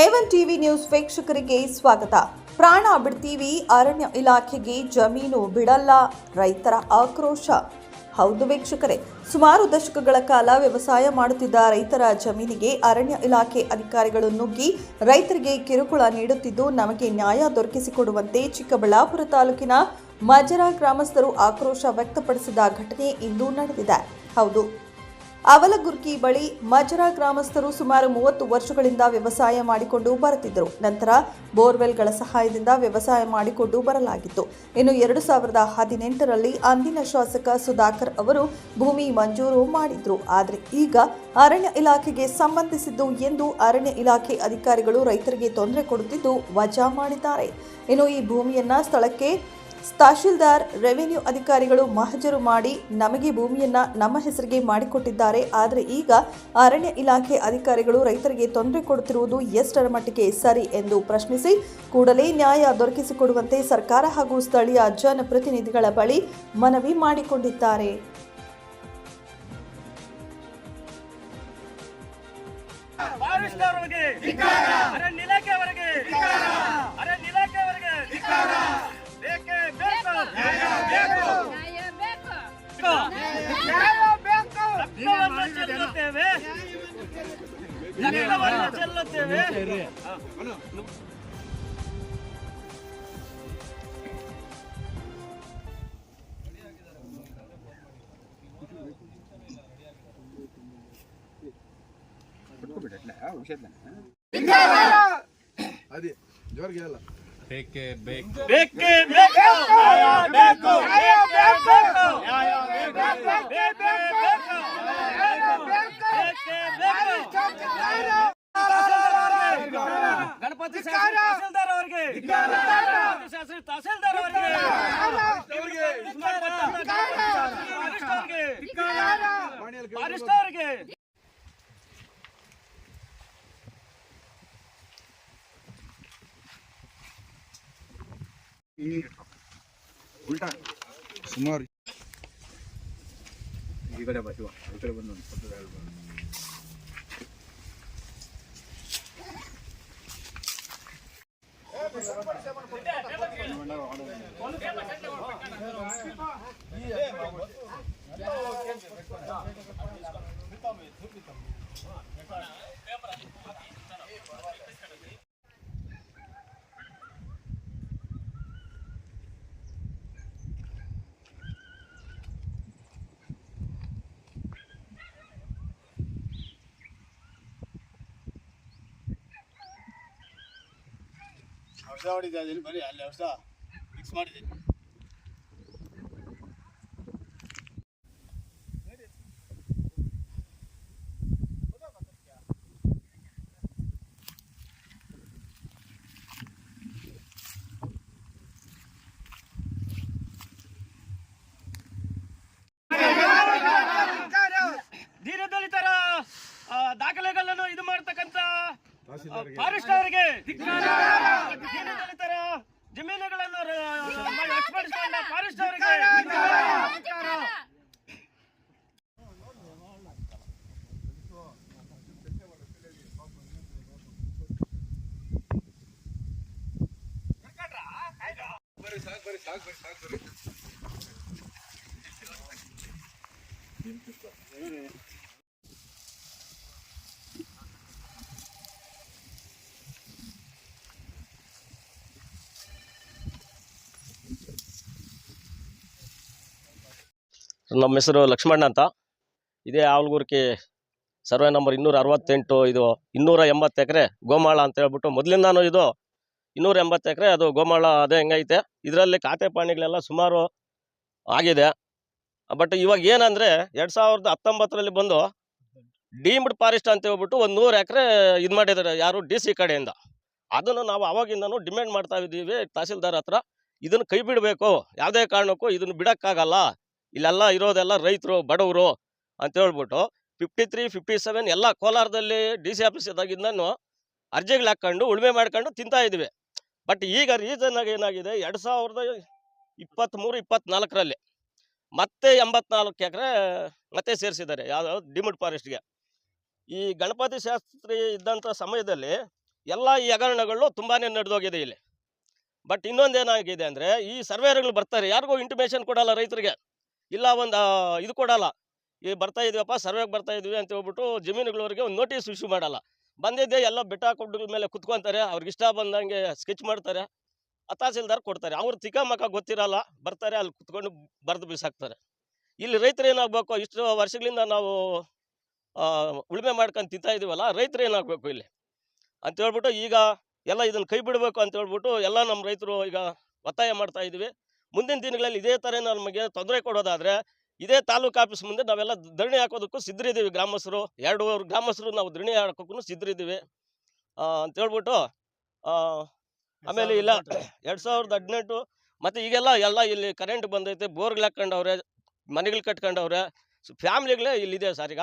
A one TV news ವೀಕ್ಷಕರಿಗೆ ಸ್ವಾಗತ. ಪ್ರಾಣ ಬಿಡ್ತೀವಿ, ಅರಣ್ಯ ಇಲಾಖೆಗೆ ಜಮೀನು ಬಿಡಲ್ಲ, ರೈತರ ಆಕ್ರೋಶ. ಹೌದು ವೀಕ್ಷಕರೇ, ಸುಮಾರು ದಶಕಗಳ ಕಾಲ ವ್ಯವಸಾಯ ಮಾಡುತ್ತಿದ್ದ ರೈತರ ಜಮೀನಿಗೆ ಅರಣ್ಯ ಇಲಾಖೆ ಅಧಿಕಾರಿಗಳು ನುಗ್ಗಿ, ರೈತರಿಗೆ ಕಿರುಕುಳ ನೀಡುತ್ತಿದ್ದು ನಮಗೆ ನ್ಯಾಯ ದೊರಕಿಸಿಕೊಡುವಂತೆ ಚಿಕ್ಕಬಳ್ಳಾಪುರ ತಾಲೂಕಿನ ಮಜರ ಗ್ರಾಮಸ್ಥರು ಆಕ್ರೋಶ ವ್ಯಕ್ತಪಡಿಸಿದ ಘಟನೆ ಇಂದು ನಡೆದಿದೆ. ಹೌದು ಅವಲಗುರ್ಕಿ ಬಳಿ ಮಜರಾ ಗ್ರಾಮಸ್ಥರು ಸುಮಾರು ಮೂವತ್ತು ವರ್ಷಗಳಿಂದ ವ್ಯವಸಾಯ ಮಾಡಿಕೊಂಡು ಬರುತ್ತಿದ್ದರು. ನಂತರ ಬೋರ್ವೆಲ್ಗಳ ಸಹಾಯದಿಂದ ವ್ಯವಸಾಯ ಮಾಡಿಕೊಂಡು ಬರಲಾಗಿತ್ತು. ಇನ್ನು ಎರಡು ಸಾವಿರದ ಹದಿನೆಂಟರಲ್ಲಿ ಅಂದಿನ ಶಾಸಕ ಸುಧಾಕರ್ ಅವರು ಭೂಮಿ ಮಂಜೂರು ಮಾಡಿದ್ರು. ಆದರೆ ಈಗ ಅರಣ್ಯ ಇಲಾಖೆಗೆ ಸಂಬಂಧಿಸಿದ್ದು ಎಂದು ಅರಣ್ಯ ಇಲಾಖೆ ಅಧಿಕಾರಿಗಳು ರೈತರಿಗೆ ತೊಂದರೆ ಕೊಡುತ್ತಿದ್ದು ವಜಾ ಮಾಡಿದ್ದಾರೆ. ಇನ್ನು ಈ ಭೂಮಿಯನ್ನ ಸ್ಥಳಕ್ಕೆ ತಹಶೀಲ್ದಾರ್, ರೆವಿನ್ಯೂ ಅಧಿಕಾರಿಗಳು ಮಹಜರು ಮಾಡಿ ನಮಗೆ ಭೂಮಿಯನ್ನ ನಮ್ಮ ಹೆಸರಿಗೆ ಮಾಡಿಕೊಟ್ಟಿದ್ದಾರೆ. ಆದರೆ ಈಗ ಅರಣ್ಯ ಇಲಾಖೆ ಅಧಿಕಾರಿಗಳು ರೈತರಿಗೆ ತೊಂದರೆ ಕೊಡುತ್ತಿರುವುದು ಎಷ್ಟರ ಮಟ್ಟಿಗೆ ಸರಿ ಎಂದು ಪ್ರಶ್ನಿಸಿ, ಕೂಡಲೇ ನ್ಯಾಯ ದೊರಕಿಸಿಕೊಡುವಂತೆ ಸರ್ಕಾರ ಹಾಗೂ ಸ್ಥಳೀಯ ಜನಪ್ರತಿನಿಧಿಗಳ ಬಳಿ ಮನವಿ ಮಾಡಿಕೊಂಡಿದ್ದಾರೆ. ಅರಣ್ಯ ಚೆಲ್ಲುತ್ತೇವೆ ರಕ್ತವನ್ನು ಚೆಲ್ಲುತ್ತೇವೆ ಅದೇ ಜೋರ್ಗೆ ಹೇಳ ಬೇಕೇ ಬೇಕು ಬೇಕೇ ಬೇಕು ನ್ಯಾಯ ಬೇಕು ಬೇಕೇ ಬೇಕು ನ್ಯಾಯ ಬೇಕು ಬೇಕೇ ಬೇಕು ಬೇಕೇ ಬೇಕು ಗಣಪತಿ ಶಾಸ್ತ್ರಿ ತಹಸೀಲ್ದಾರ್ ಅವರಿಗೆ ಗಣಪತಿ ಶಾಸ್ತ್ರಿ ತಹಸೀಲ್ದಾರ್ ಅವರಿಗೆ ಫಾರೆಸ್ಟ್ ಅವರಿಗೆ ಫಾರೆಸ್ಟ್ ಅವರಿಗೆ ಉಲ್ಟಾ ಸುಮಾರು ಈ ಕಡೆ ಬಾ ಶಿವ ಈ ಕಡೆ ಬಂದು ಒಂದು ಪಕ್ಕದ ಹೇಳ್ಬಾರ್ದು. ಔಷಧ ಹೊಡಿತಾ ಬರೀ ಅಲ್ಲಿ ಹೊಸ ಫಿಕ್ಸ್ ಮಾಡಿದ್ದೀನಿ ದೀನದಲಿತರ ಆ, ದಾಖಲೆಗಳನ್ನು ಇದು ಮಾಡ್ತಕ್ಕಂತ ಫಾರೆಸ್ಟ್ ಅವರಿಗೆ ದೀನದಲಿತರ ಜಮೀನುಗಳನ್ನು ವಶಪಡಿಸಿಕೊಂಡ ಫಾರೆಸ್ಟ್ ಅವರಿಗೆ ನಮ್ಮ ಹೆಸರು ಲಕ್ಷ್ಮಣ್ಣ ಅಂತ. ಇದೇ ಆವಲ್ಗೂರ್ಕಿ ಸರ್ವೆ ನಂಬರ್ ಇನ್ನೂರ ಅರವತ್ತೆಂಟು ಇದು ಇನ್ನೂರ ಎಂಬತ್ತು ಎಕರೆ ಗೋಮಾಳ ಅಂತ ಹೇಳ್ಬಿಟ್ಟು ಮೊದಲಿಂದಾನು ಇದು ಇನ್ನೂರ ಎಂಬತ್ತು ಎಕರೆ, ಅದು ಗೋಮಾಳ, ಅದೇ ಹೆಂಗೈತೆ. ಇದರಲ್ಲಿ ಖಾತೆ ಪಾಣಿಗಳೆಲ್ಲ ಸುಮಾರು ಆಗಿದೆ. ಬಟ್ ಇವಾಗ ಏನಂದರೆ, ಎರಡು ಸಾವಿರದ ಹತ್ತೊಂಬತ್ತರಲ್ಲಿ ಬಂದು ಡೀಮ್ಡ್ ಫಾರೆಸ್ಟ್ ಅಂತ ಹೇಳ್ಬಿಟ್ಟು ಒಂದು ನೂರು ಎಕರೆ ಇದು ಮಾಡಿದ್ದಾರೆ ಯಾರು ಡಿ ಸಿ ಕಡೆಯಿಂದ. ಅದನ್ನು ನಾವು ಅವಾಗಿಂದನೂ ಡಿಮ್ಯಾಂಡ್ ಮಾಡ್ತಾ ಇದ್ದೀವಿ ತಹಸೀಲ್ದಾರ್ ಹತ್ರ. ಇದನ್ನು ಕೈ ಬಿಡಬೇಕು. ಯಾವುದೇ ಕಾರಣಕ್ಕೂ ಇದನ್ನು ಬಿಡೋಕ್ಕಾಗಲ್ಲ. ಇಲ್ಲೆಲ್ಲ ಇರೋದೆಲ್ಲ ರೈತರು, ಬಡವರು ಅಂತ ಹೇಳ್ಬಿಟ್ಟು ಫಿಫ್ಟಿ ತ್ರೀ ಫಿಫ್ಟಿ ಸೆವೆನ್ ಎಲ್ಲ ಕೋಲಾರದಲ್ಲಿ ಡಿ ಸಿ ಆಫೀಸ್ ಇದ್ದಾಗಿಂದನೂ ಅರ್ಜಿಗಳು ಹಾಕ್ಕೊಂಡು, ಉಳುಮೆ ಮಾಡ್ಕೊಂಡು ತಿಂತಾ ಇದ್ವಿ. ಬಟ್ ಈಗ ರೀಸನ್ ಆಗಿ ಏನಾಗಿದೆ? ಎರಡು ಸಾವಿರದ ಇಪ್ಪತ್ತ್ಮೂರು ಇಪ್ಪತ್ನಾಲ್ಕರಲ್ಲಿ ಮತ್ತೆ ಎಂಬತ್ನಾಲ್ಕು ಎಕರೆ ಮತ್ತೆ ಸೇರಿಸಿದ್ದಾರೆ. ಯಾವ್ದು ಡಿಮಿಡ್ ಫಾರೆಸ್ಟ್ಗೆ ಈ ಗಣಪತಿ ಶಾಸ್ತ್ರಿ ಇದ್ದಂಥ ಸಮಯದಲ್ಲಿ ಎಲ್ಲ ಈ ಹಗರಣಗಳು ತುಂಬಾ ನಡೆದೋಗಿದೆ ಇಲ್ಲಿ. ಬಟ್ ಇನ್ನೊಂದೇನಾಗಿದೆ ಅಂದರೆ, ಈ ಸರ್ವೇರ್ಗಳು ಬರ್ತಾರೆ. ಯಾರಿಗೂ ಇಂಟಿಮೇಷನ್ ಕೊಡಲ್ಲ ರೈತರಿಗೆ. ಇಲ್ಲ ಒಂದು ಇದು ಕೊಡಲ್ಲ. ಈ ಬರ್ತಾ ಇದೀವಪ್ಪ, ಸರ್ವೆಗೆ ಬರ್ತಾ ಇದೀವಿ ಅಂತ ಹೇಳ್ಬಿಟ್ಟು ಜಮೀನುಗಳವರಿಗೆ ಒಂದು ನೋಟಿಸ್ ಇಶ್ಯೂ ಮಾಡಲ್ಲ. ಬಂದಿದ್ದೆ ಎಲ್ಲ ಬೆಟ್ಟ ಕೊಡ್ಗಳ ಮೇಲೆ ಕುತ್ಕೊಂತಾರೆ, ಅವ್ರಿಗೆ ಇಷ್ಟ ಬಂದಂಗೆ ಸ್ಕೆಚ್ ಮಾಡ್ತಾರೆ ತಹಸೀಲ್ದಾರ್ ಕೊಡ್ತಾರೆ. ಅವ್ರು ತಿಕ್ಕಮಕ್ಕ ಗೊತ್ತಿರಲ್ಲ, ಬರ್ತಾರೆ, ಅಲ್ಲಿ ಕುತ್ಕೊಂಡು ಬರೆದು ಬಿಸಾಕ್ತಾರೆ. ಇಲ್ಲಿ ರೈತರು ಏನಾಗಬೇಕು, ಇಷ್ಟು ವರ್ಷಗಳಿಂದ ನಾವು ಉಳುಮೆ ಮಾಡ್ಕೊಂಡು ತಿಂತಾ ಇದೀವಲ್ಲ, ರೈತರು ಏನಾಗಬೇಕು ಇಲ್ಲಿ? ಅಂತ ಹೇಳ್ಬಿಟ್ಟು ಈಗ ಎಲ್ಲ ಇದನ್ನು ಕೈ ಬಿಡಬೇಕು ಅಂತ ಹೇಳ್ಬಿಟ್ಟು ಎಲ್ಲ ನಮ್ಮ ರೈತರು ಈಗ ಒತ್ತಾಯ ಮಾಡ್ತಾ ಇದ್ದೀವಿ ಮುಂದಿನ ದಿನಗಳಲ್ಲಿ ಇದೇ ಥರ ನಮಗೆ ತೊಂದರೆ ಕೊಡೋದಾದರೆ ಇದೇ ತಾಲೂಕು ಆಫೀಸ್ ಮುಂದೆ ನಾವೆಲ್ಲ ಧರಣಿ ಹಾಕೋದಕ್ಕೂ ಸಿದ್ಧರಿದ್ದೀವಿ ಗ್ರಾಮಸ್ಥರು. ಎರಡು ಗ್ರಾಮಸ್ಥರು ನಾವು ಧರಣಿ ಹಾಕೋಕ್ಕೂ ಸಿದ್ಧರಿದ್ದೀವಿ. ಆ, ಅಂತ ಹೇಳ್ಬಿಟ್ಟು ಆ, ಆಮೇಲೆ ಇಲ್ಲ ಎರಡು ಸಾವಿರದ ಹದಿನೆಂಟು. ಮತ್ತು ಈಗೆಲ್ಲ ಎಲ್ಲ ಇಲ್ಲಿ ಕರೆಂಟ್ ಬಂದೈತೆ ಬೋರ್ಗಳು ಹಾಕ್ಕೊಂಡವ್ರೆ ಮನೆಗಳು ಕಟ್ಕೊಂಡವ್ರೆ ಫ್ಯಾಮ್ಲಿಗಳೇ ಇಲ್ಲಿದೆ ಸರ್ ಈಗ.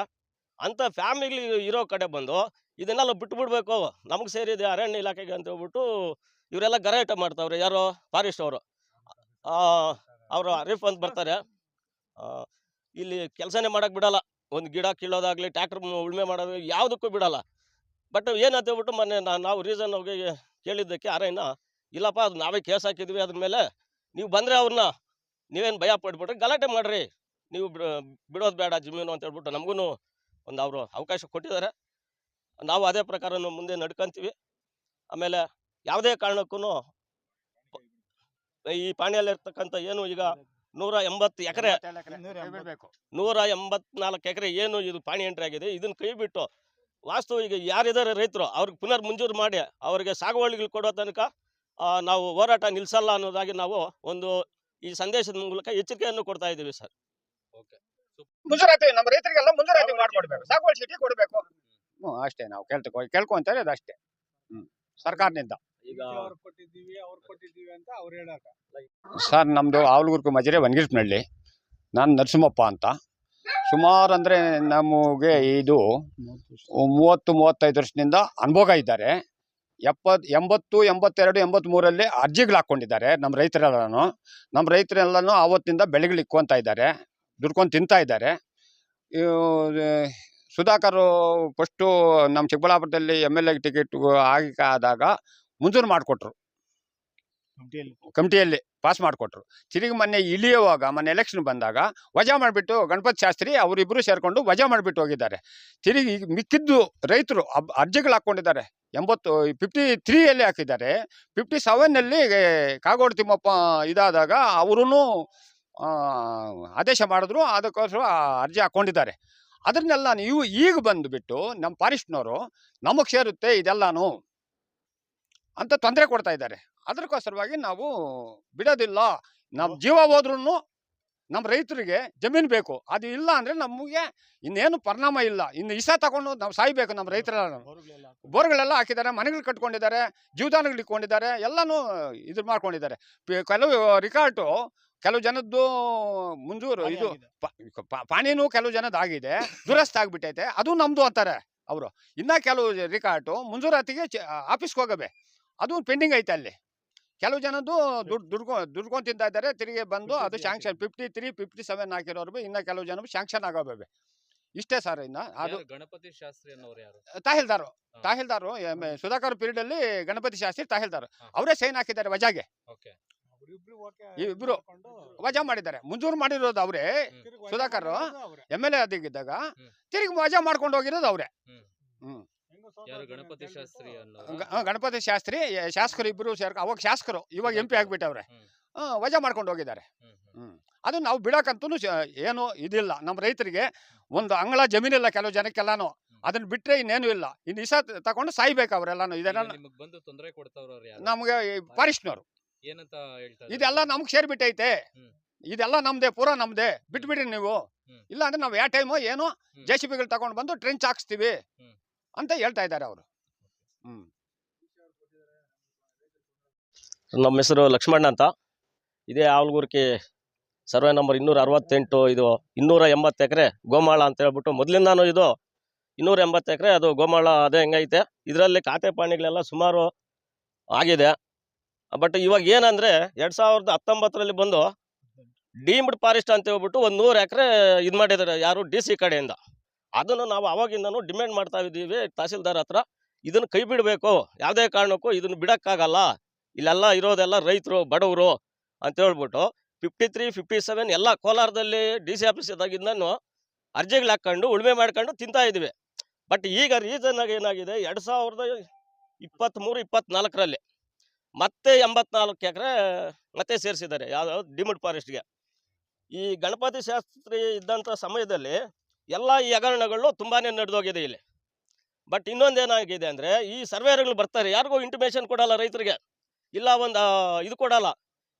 ಅಂಥ ಫ್ಯಾಮಿಲಿ ಇರೋ ಕಡೆ ಬಂದು ಇದನ್ನೆಲ್ಲ ಬಿಟ್ಬಿಡ್ಬೇಕು. ನಮಗೆ ಸೇರಿದೆ ಅರಣ್ಯ ಇಲಾಖೆಗೆ ಅಂತ ಹೇಳ್ಬಿಟ್ಟು ಇವರೆಲ್ಲ ಗರಾಟ ಮಾಡ್ತಾವ್ರೆ ಯಾರು ಫಾರೆಸ್ಟ್ ಅವರು. ಅವರು ಅರೀಫ್ ಅಂತ ಬರ್ತಾರೆ. ಇಲ್ಲಿ ಕೆಲಸನೇ ಮಾಡೋಕ್ಕೆ ಬಿಡಲ್ಲ. ಒಂದು ಗಿಡ ಕೀಳೋದಾಗಲಿ ಟ್ಯಾಕ್ಟ್ರ್ ಉಳುಮೆ ಮಾಡೋದು ಯಾವುದಕ್ಕೂ ಬಿಡಲ್ಲ. ಬಟ್ ಏನಂತ ಹೇಳ್ಬಿಟ್ಟು ಮೊನ್ನೆ ನಾವು ರೀಸನ್ ಹೋಗಿ ಕೇಳಿದ್ದಕ್ಕೆ ಅರಣ್ಯ ಇಲ್ಲಪ್ಪ, ಅದು ನಾವೇ ಕೇಸ್ ಹಾಕಿದ್ವಿ, ಅದ್ರ ಮೇಲೆ ನೀವು ಬಂದರೆ ಅವ್ರನ್ನ ನೀವೇನು ಭಯ ಪಡ್ಬಿಟ್ರೆ ಗಲಾಟೆ ಮಾಡಿರಿ. ನೀವು ಬಿಡೋದು ಬೇಡ ಜಮೀನು, ಅಂತ ಹೇಳ್ಬಿಟ್ಟು ನಮಗೂ ಒಂದು ಅವರು ಅವಕಾಶ ಕೊಟ್ಟಿದ್ದಾರೆ. ನಾವು ಅದೇ ಪ್ರಕಾರ ಮುಂದೆ ನಡ್ಕೊಂತೀವಿ. ಆಮೇಲೆ ಯಾವುದೇ ಕಾರಣಕ್ಕೂ ಈ ಪಾಣಿಯಲ್ಲಿರ್ತಕ್ಕಂಥ ಏನು ಈಗ ನೂರ ಎಂಬತ್ತು ಎಕರೆ ನೂರ ಎಂಬತ್ನಾಲ್ಕು ಎಕರೆ ಏನು ಇದು ಪಾಣಿ ಎಂಟ್ರಿ ಆಗಿದೆ? ಇದನ್ನ ಕೈ ಬಿಟ್ಟು ವಾಸ್ತವ ಈಗ ಯಾರಿದ್ದಾರೆ ರೈತರು ಅವ್ರಿಗೆ ಪುನರ್ ಮಂಜೂರು ಮಾಡಿ ಅವರಿಗೆ ಸಾಗುವಳಿಗಳು ಕೊಡೋ ತನಕ ನಾವು ಹೋರಾಟ ನಿಲ್ಲಿಸಲ್ಲ ಅನ್ನೋದಾಗಿ ನಾವು ಒಂದು ಈ ಸಂದೇಶದ ಮೂಲಕ ಎಚ್ಚರಿಕೆಯನ್ನು ಕೊಡ್ತಾ ಇದ್ದೀವಿ ಸರ್. ಮುಂಜೂರಾತಿ ನಮ್ಮ ರೈತರಿಗೆಲ್ಲ ಮುಂಜೂರಾತಿ ಮಾಡ್ಕೊಡ್ಬೇಕು ಸಾಗುವಳಿ ಚೀಟಿ ಕೊಡಬೇಕು. ಹ್ಮ್ ಅಷ್ಟೇ ನಾವು ಕೇಳ್ತಕೋ ಕೇಳ್ಕೊಂತಾರೆ ಅದು ಅಷ್ಟೇ. ಹ್ಮ್ ಸರ್ಕಾರದಿಂದ. ಈಗ ಕೊಟ್ಟಿದ್ದೀವಿ ಅವ್ರು ಕೊಟ್ಟಿದ್ದೀವಿ ಅಂತ ಅವ್ರು ಹೇಳಕ ಸರ್ ನಮ್ಮದು ಆವಲಗುರ್ಕು ಮಜರೆ ವನಗಿರಿನಹಳ್ಳಿ ನಾನು ನರಸಿಂಹಪ್ಪ ಅಂತ. ಸುಮಾರು ಅಂದರೆ ನಮಗೆ ಇದು ಮೂವತ್ತು ಮೂವತ್ತೈದು ವರ್ಷದಿಂದ ಅನುಭವ ಇದ್ದಾರೆ. ಎಪ್ಪತ್ ಎಂಬತ್ತು ಎಂಬತ್ತೆರಡು ಎಂಬತ್ತ್ಮೂರಲ್ಲಿ ಅರ್ಜಿಗಳು ಹಾಕ್ಕೊಂಡಿದ್ದಾರೆ ನಮ್ಮ ರೈತರೆಲ್ಲನೂ. ನಮ್ಮ ರೈತರೆಲ್ಲನೂ ಆವತ್ತಿಂದ ಬೆಳೆಗಳು ಇಕ್ಕೊಂತ ಇದ್ದಾರೆ ದುಡ್ಕೊಂಡು ತಿಂತಾ ಇದ್ದಾರೆ. ಸುಧಾಕರ್ ಫಸ್ಟು ನಮ್ಮ ಚಿಕ್ಕಬಳ್ಳಾಪುರದಲ್ಲಿ ಎಂ ಎಲ್ ಎ ಟಿಕೆಟ್ ಆಗಿ ಆದಾಗ ಮಂಜೂರು ಮಾಡಿಕೊಟ್ರು. ಕಮಿಟಿಯಲ್ಲಿ ಪಾಸ್ ಮಾಡಿಕೊಟ್ರು. ತಿರುಗಿ ಮೊನ್ನೆ ಇಳಿಯುವಾಗ ಮೊನ್ನೆ ಎಲೆಕ್ಷನ್ ಬಂದಾಗ ವಜಾ ಮಾಡಿಬಿಟ್ಟು ಗಣಪತಿ ಶಾಸ್ತ್ರಿ ಅವರಿಬ್ಬರು ಸೇರಿಕೊಂಡು ವಜಾ ಮಾಡಿಬಿಟ್ಟು ಹೋಗಿದ್ದಾರೆ. ತಿರುಗಿ ಈಗ ಮಿಕ್ಕಿದ್ದು ರೈತರು ಅಬ್ ಅರ್ಜಿಗಳು ಹಾಕ್ಕೊಂಡಿದ್ದಾರೆ. ಎಂಬತ್ತು ಫಿಫ್ಟಿ ತ್ರೀಯಲ್ಲಿ ಹಾಕಿದ್ದಾರೆ. ಫಿಫ್ಟಿ ಸೆವೆನ್ನಲ್ಲಿ ಕಾಗೋಡು ತಿಮ್ಮಪ್ಪ ಇದಾದಾಗ ಅವರೂ ಆದೇಶ ಮಾಡಿದ್ರು ಅದಕ್ಕೋಸ್ಕರ ಅರ್ಜಿ ಹಾಕ್ಕೊಂಡಿದ್ದಾರೆ. ಅದನ್ನೆಲ್ಲ ನೀವು ಈಗ ಬಂದುಬಿಟ್ಟು ನಮ್ಮ ಫಾರೆಸ್ಟ್ನವರು ನಮಗೆ ಸೇರುತ್ತೆ ಇದೆಲ್ಲಾನು. ಅಂತ ತೊಂದರೆ ಕೊಡ್ತಾ ಇದ್ದಾರೆ. ಅದಕ್ಕೋಸ್ಕರವಾಗಿ ನಾವು ಬಿಡೋದಿಲ್ಲ. ನಮ್ಮ ಜೀವ ಹೋದ್ರೂ ನಮ್ಮ ರೈತರಿಗೆ ಜಮೀನು ಬೇಕು. ಅದು ಇಲ್ಲ ಅಂದರೆ ನಮಗೆ ಇನ್ನೇನು ಪರಿಣಾಮ ಇಲ್ಲ. ಇನ್ನು ಇಸ ತಗೊಂಡು ನಾವು ಸಾಯ್ಬೇಕು ನಮ್ಮ ರೈತರೆಲ್ಲ. ಬೋರ್ಗಳೆಲ್ಲ ಹಾಕಿದ್ದಾರೆ ಮನೆಗಳು ಕಟ್ಕೊಂಡಿದ್ದಾರೆ ಜೀವದಾನಗಳು ಇಟ್ಕೊಂಡಿದ್ದಾರೆ ಎಲ್ಲನೂ ಇದು ಮಾಡ್ಕೊಂಡಿದ್ದಾರೆ. ಕೆಲವು ರಿಕಾರ್ಟು ಕೆಲವು ಜನದ್ದು ಮುಂಜೂರು ಇದು ಪಾಣಿನೂ ಕೆಲವು ಜನದ ಆಗಿದೆ. ದುರಸ್ತಿ ಆಗಿಬಿಟ್ಟೈತೆ. ಅದು ನಮ್ಮದು ಅಂತಾರೆ ಅವರು. ಇನ್ನ ಕೆಲವು ರಿಕಾರ್ಟು ಮುಂಜೂರಾತಿಗೆ ಆಫೀಸ್ಗೆ ಹೋಗವೆ. ಅದು ಪೆಂಡಿಂಗ್ ಐತೆ ಅಲ್ಲಿ. ಕೆಲವು ಜನದ್ದು ದುಡ್ಡು ದುಡ್ಕೊ ದುಡ್ಕೊಂಡು ತಿಂತಾ ಇದ್ದಾರೆ ತಿರುಗಿ ಬಂದು ಅದು sanction fifty three fifty seven ಹಾಕಿರೋರು ಇನ್ನ ಕೆಲವು ಜನ ಶಾಂಕ್ಷನ್ ಆಗೋವೆ ಇಷ್ಟೇ ಸರ್ ಇನ್ನ ಅದು ಯಾರು ಗಣಪತಿ ಶಾಸ್ತ್ರಿ ತಾಹಿಲ್ದಾರು. ತಾಹಿಲ್ದಾರು ಸುಧಾಕರ್ ಪೀರಿಯಡ್ ಅಲ್ಲಿ ಗಣಪತಿ ಶಾಸ್ತ್ರಿ ತಾಹಿಲ್ದಾರು. ಅವರೇ ಸೈನ್ ಹಾಕಿದ್ದಾರೆ ವಜಾಗೆ. ಓಕೆ. ಇಬ್ರು ವಜಾ ಮಾಡಿದ್ದಾರೆ. ಮುಂಜೂರು ಮಾಡಿರೋದು ಅವರೇ ಸುಧಾಕರ್. ಎಂ ಎಲ್ ಎ ಅದಿಗಿದ್ದಾಗ. ತಿರುಗಿ ವಜಾ ಮಾಡ್ಕೊಂಡು ಹೋಗಿರೋದು ಅವರೇ. ಹ್ಮ್. ಯಾರು ಗಣಪತಿ ಶಾಸ್ತ್ರಿ ಗ- ಗಣಪತಿ ಶಾಸ್ತ್ರಿ ಶಾಸಕರು ಇಬ್ರು ಸೇರ್ಕ ಅವಾಗ ಶಾಸಕರು ಇವಾಗ ಎಂ ಪಿ ಆಗ್ಬಿಟ್ಟವ್ರೆ. ಹ್ಮ್. ವಜಾ ಮಾಡ್ಕೊಂಡು ಹೋಗಿದ್ದಾರೆ. ಹ್ಮ್ ಹ್ಮ್. ಹ್ಮ್. ಅದು ನಾವು ಬಿಡಕ್ಕಂತೂ ಏನು ಇದಿಲ್ಲ. ನಮ್ಮ ರೈತರಿಗೆ ಒಂದು ಅಂಗಳ ಜಮೀನಿಲ್ಲ ಕೆಲವು ಜನಕ್ಕೆಲ್ಲಾನು. ಅದನ್ನ ಬಿಟ್ರೆ ಇನ್ನೇನು ಇಲ್ಲ. ಇನ್ನು ಇಸ ತಗೊಂಡು ಸಾಯ್ಬೇಕು ಅವರೆಲ್ಲಾನು. ಈಗ ಇದೆಲ್ಲ ನಿಮಗ್ ಬಂದು ತೊಂದರೆ ಕೊಡ್ತಾವ್ರವ್ರು ಯಾರು? ನಮ್ಗೆ ಫಾರೆಸ್ಟ್ನವರು ಏನಂತ ಹೇಳ್ತಾರೆ ಇದೆಲ್ಲ ನಮ್ಗೆ ಸೇರ್ಬಿಟ್ಟೈತೆ. ಹ್ಮ್. ಇದೆಲ್ಲ ನಮ್ದೇ ಪೂರ ನಮ್ದೇ. ಬಿಟ್ಬಿಡ್ರಿ ನೀವು. ಹ್ಮ್. ಇಲ್ಲ ಅಂದ್ರೆ ನಾವು ಯಾವ ಟೈಮು ಏನು ಹ್ಮ್. ಜೆ ಸಿ ಬಿಗಳು ತಗೊಂಡು ಬಂದು ಟ್ರೆಂಚ್ ಹಾಕಿಸ್ತೀವಿ. ಹ್ಮ್. ಅಂತ ಹೇಳ್ತಾ ಇದ್ದಾರೆ ಅವರು. ಹ್ಮ್. ನಮ್ಮ ಹೆಸರು ಲಕ್ಷ್ಮಣ್ಣ ಅಂತ. ಇದೇ ಆವಲ್ಗೂರ್ಕಿ ಸರ್ವೆ ನಂಬರ್ ಇನ್ನೂರ ಅರವತ್ತೆಂಟು ಇದು ಇನ್ನೂರ ಎಂಬತ್ತು ಎಕರೆ ಗೋಮಾಳ ಅಂತ ಹೇಳ್ಬಿಟ್ಟು ಮೊದಲಿಂದಾನು ಇದು ಇನ್ನೂರ ಎಂಬತ್ತು ಎಕರೆ ಅದು ಗೋಮಾಳ ಅದೇ ಹೆಂಗೈತೆ. ಇದರಲ್ಲಿ ಖಾತೆ ಪಾಣಿಗಳೆಲ್ಲ ಸುಮಾರು ಆಗಿದೆ. ಬಟ್ ಇವಾಗ ಏನಂದರೆ ಎರಡು ಸಾವಿರದ ಹತ್ತೊಂಬತ್ತರಲ್ಲಿ ಬಂದು ಡೀಮ್ಡ್ ಫಾರೆಸ್ಟ್ ಅಂತ ಹೇಳ್ಬಿಟ್ಟು ಒಂದು ನೂರು ಎಕರೆ ಇದು ಮಾಡಿದ್ದಾರೆ ಯಾರು ಡಿ ಸಿ ಕಡೆಯಿಂದ. ಅದನ್ನು ನಾವು ಅವಾಗಿಂದನೂ ಡಿಮ್ಯಾಂಡ್ ಮಾಡ್ತಾ ಇದ್ದೀವಿ ತಹಸೀಲ್ದಾರ್ ಹತ್ರ. ಇದನ್ನು ಕೈ ಬಿಡಬೇಕು. ಯಾವುದೇ ಕಾರಣಕ್ಕೂ ಇದನ್ನು ಬಿಡೋಕ್ಕಾಗಲ್ಲ. ಇಲ್ಲೆಲ್ಲ ಇರೋದೆಲ್ಲ ರೈತರು, ಬಡವರು ಅಂತ ಹೇಳ್ಬಿಟ್ಟು ಫಿಫ್ಟಿ ತ್ರೀ ಫಿಫ್ಟಿ ಸೆವೆನ್ ಎಲ್ಲ ಕೋಲಾರದಲ್ಲಿ ಡಿ ಸಿ ಆಫೀಸ್ ಇದ್ದಾಗಿಂದನು ಅರ್ಜಿಗಳು ಹಾಕ್ಕೊಂಡು ಉಳುಮೆ ಮಾಡ್ಕೊಂಡು ತಿಂತಾ ಇದ್ದೀವಿ. ಬಟ್ ಈಗ ರೀಸನ್ ಆಗಿ ಏನಾಗಿದೆ? ಎರಡು ಸಾವಿರದ ಇಪ್ಪತ್ತ್ಮೂರು, ಇಪ್ಪತ್ತ್ನಾಲ್ಕರಲ್ಲಿ ಮತ್ತೆ ಎಂಬತ್ನಾಲ್ಕು ಎಕರೆ ಮತ್ತೆ ಸೇರಿಸಿದ್ದಾರೆ. ಯಾವ ಡಿಮಿಡ್ ಫಾರೆಸ್ಟ್ಗೆ. ಈ ಗಣಪತಿ ಶಾಸ್ತ್ರಿ ಇದ್ದಂಥ ಸಮಯದಲ್ಲಿ ಎಲ್ಲ ಈ ಹಗರಣಗಳು ತುಂಬಾ ನಡೆದೋಗಿದೆ ಇಲ್ಲಿ. ಬಟ್ ಇನ್ನೊಂದೇನಾಗಿದೆ ಅಂದರೆ, ಈ ಸರ್ವೇರ್ಗಳು ಬರ್ತಾರೆ. ಯಾರಿಗೂ ಇಂಟಿಮೇಷನ್ ಕೊಡಲ್ಲ ರೈತರಿಗೆ. ಇಲ್ಲ ಒಂದು ಇದು ಕೊಡಲ್ಲ.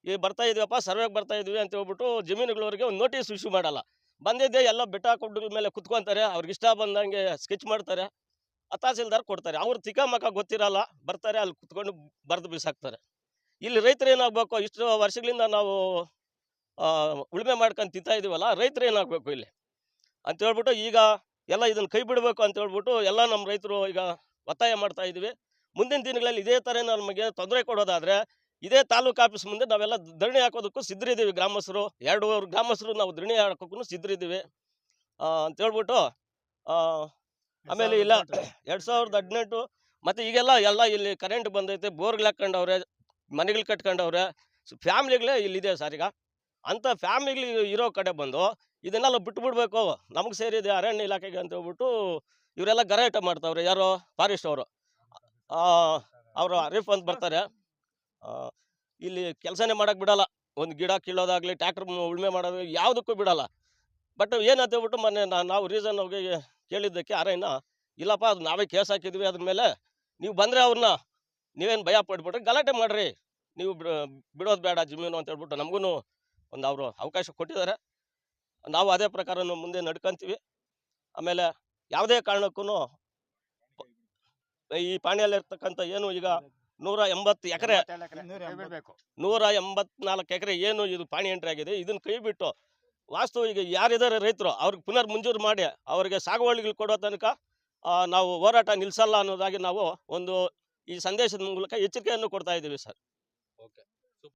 ಈ ಬರ್ತಾ ಇದೀವಪ್ಪ, ಸರ್ವೆಗೆ ಬರ್ತಾ ಇದೀವಿ ಅಂತ ಹೇಳ್ಬಿಟ್ಟು ಜಮೀನುಗಳವರಿಗೆ ಒಂದು ನೋಟಿಸ್ ಇಶ್ಯೂ ಮಾಡಲ್ಲ. ಬಂದಿದ್ದೆ ಎಲ್ಲ ಬೆಟ್ಟ ಗುಡ್ಡಗಳ ಮೇಲೆ ಕುತ್ಕೊತಾರೆ. ಅವ್ರಿಗೆ ಇಷ್ಟ ಬಂದಂಗೆ ಸ್ಕೆಚ್ ಮಾಡ್ತಾರೆ. ತಹಸೀಲ್ದಾರ್ ಕೊಡ್ತಾರೆ. ಅವ್ರು ತಿಕ್ಕಮಕ್ಕ ಗೊತ್ತಿರಲ್ಲ. ಬರ್ತಾರೆ, ಅಲ್ಲಿ ಕುತ್ಕೊಂಡು ಬರೆದು ಬಿಸಾಕ್ತಾರೆ. ಇಲ್ಲಿ ರೈತರು ಏನಾಗಬೇಕು? ಇಷ್ಟು ವರ್ಷಗಳಿಂದ ನಾವು ಉಳುಮೆ ಮಾಡ್ಕೊಂಡು ತಿಂತಾ ಇದೀವಲ್ಲ, ರೈತರು ಏನಾಗಬೇಕು ಇಲ್ಲಿ? ಅಂತ ಹೇಳ್ಬಿಟ್ಟು ಈಗ ಎಲ್ಲ ಇದನ್ನು ಕೈ ಬಿಡಬೇಕು ಅಂತ ಹೇಳ್ಬಿಟ್ಟು ಎಲ್ಲ ನಮ್ಮ ರೈತರು ಈಗ ಒತ್ತಾಯ ಮಾಡ್ತಾ ಇದ್ದೀವಿ. ಮುಂದಿನ ದಿನಗಳಲ್ಲಿ ಇದೇ ಥರ ನಮಗೆ ತೊಂದರೆ ಕೊಡೋದಾದ್ರೆ ಇದೇ ತಾಲೂಕು ಆಫೀಸ್ ಮುಂದೆ ನಾವೆಲ್ಲ ಧರಣಿ ಹಾಕೋದಕ್ಕೂ ಸಿದ್ಧರಿದ್ದೀವಿ ಗ್ರಾಮಸ್ಥರು. ಎರಡು ಗ್ರಾಮಸ್ಥರು ನಾವು ಧರಣಿ ಹಾಕೋಕ್ಕೂ ಸಿದ್ಧರಿದ್ದೀವಿ ಅಂತ ಹೇಳ್ಬಿಟ್ಟು ಆ, ಆಮೇಲೆ ಇಲ್ಲ ಎರಡು ಸಾವಿರದ ಹದಿನೆಂಟು. ಮತ್ತು ಈಗೆಲ್ಲ ಎಲ್ಲ ಇಲ್ಲಿ ಕರೆಂಟ್ ಬಂದೈತೆ ಬೋರ್ಗಳು ಹಾಕ್ಕೊಂಡವ್ರೆ ಮನೆಗಳು ಕಟ್ಕೊಂಡವ್ರೆ ಫ್ಯಾಮ್ಲಿಗಳೇ ಇಲ್ಲಿದೆ ಸರ್ ಈಗ. ಅಂಥ ಫ್ಯಾಮಿಲಿ ಇರೋ ಕಡೆ ಬಂದು ಇದನ್ನೆಲ್ಲ ಬಿಟ್ಬಿಡ್ಬೇಕು. ನಮ್ಗೆ ಸೇರಿದೆ ಅರಣ್ಯ ಇಲಾಖೆಗೆ ಅಂತ ಹೇಳ್ಬಿಟ್ಟು ಇವರೆಲ್ಲ ಗಲಾಟೆ ಮಾಡ್ತಾವ್ರೆ. ಯಾರು ಫಾರೆಸ್ಟ್ ಅವರು. ಅವರು ಅರೀಫ್ ಅಂತ ಬರ್ತಾರೆ. ಇಲ್ಲಿ ಕೆಲಸನೇ ಮಾಡೋಕೆ ಬಿಡಲ್ಲ. ಒಂದು ಗಿಡ ಕೀಳೋದಾಗಲಿ ಟ್ಯಾಕ್ಟ್ರ್ ಉಳ್ಮೆ ಮಾಡೋದು ಯಾವುದಕ್ಕೂ ಬಿಡಲ್ಲ. ಬಟ್ ಏನಂತ ಹೇಳ್ಬಿಟ್ಟು ಮೊನ್ನೆ ನಾವು ರೀಸನ್ ಅವ್ರಿಗೆ ಕೇಳಿದ್ದಕ್ಕೆ ಅರಣ್ಯ, ಇಲ್ಲಪ್ಪ, ಅದು ನಾವೇ ಕೇಸ್ ಹಾಕಿದ್ವಿ ಅದ್ರ ಮೇಲೆ. ನೀವು ಬಂದರೆ ಅವ್ರನ್ನ ನೀವೇನು ಭಯ ಪಡ್ಬಿಟ್ರೆ ಗಲಾಟೆ ಮಾಡ್ರಿ. ನೀವು ಬಿಡ- ಬಿಡೋದು ಬೇಡ ಜಮೀನು ಅಂತ ಹೇಳ್ಬಿಟ್ಟು ನಮಗೂ ಒಂದು ಅವರು ಅವಕಾಶ ಕೊಟ್ಟಿದ್ದಾರೆ. ನಾವು ಅದೇ ಪ್ರಕಾರ ಮುಂದೆ ನಡ್ಕೊಂತೀವಿ. ಆಮೇಲೆ ಯಾವುದೇ ಕಾರಣಕ್ಕೂ ಈ ಪಾಣಿಯಲ್ಲಿರ್ತಕ್ಕಂಥ ಏನು ಈಗ ನೂರ ಎಂಬತ್ತು ಎಕರೆ ನೂರ ಎಂಬತ್ನಾಲ್ಕು ಎಕರೆ ಏನು ಇದು ಪಾಣಿ ಎಂಟ್ರಿ ಆಗಿದೆ. ಇದನ್ನ ಕೈ ಬಿಟ್ಟು ವಾಸ್ತು ಈಗ ಯಾರಿದ್ದಾರೆ ರೈತರು ಅವ್ರಿಗೆ ಪುನರ್ ಮಂಜೂರು ಮಾಡಿ ಅವರಿಗೆ ಸಾಗುವಳಿಗಳು ಕೊಡೋ ತನಕ ನಾವು ಹೋರಾಟ ನಿಲ್ಲಿಸಲ್ಲ ಅನ್ನೋದಾಗಿ ನಾವು ಒಂದು ಈ ಸಂದೇಶದ ಮೂಲಕ ಎಚ್ಚರಿಕೆಯನ್ನು ಕೊಡ್ತಾ ಇದ್ದೀವಿ ಸರ್. ಓಕೆ.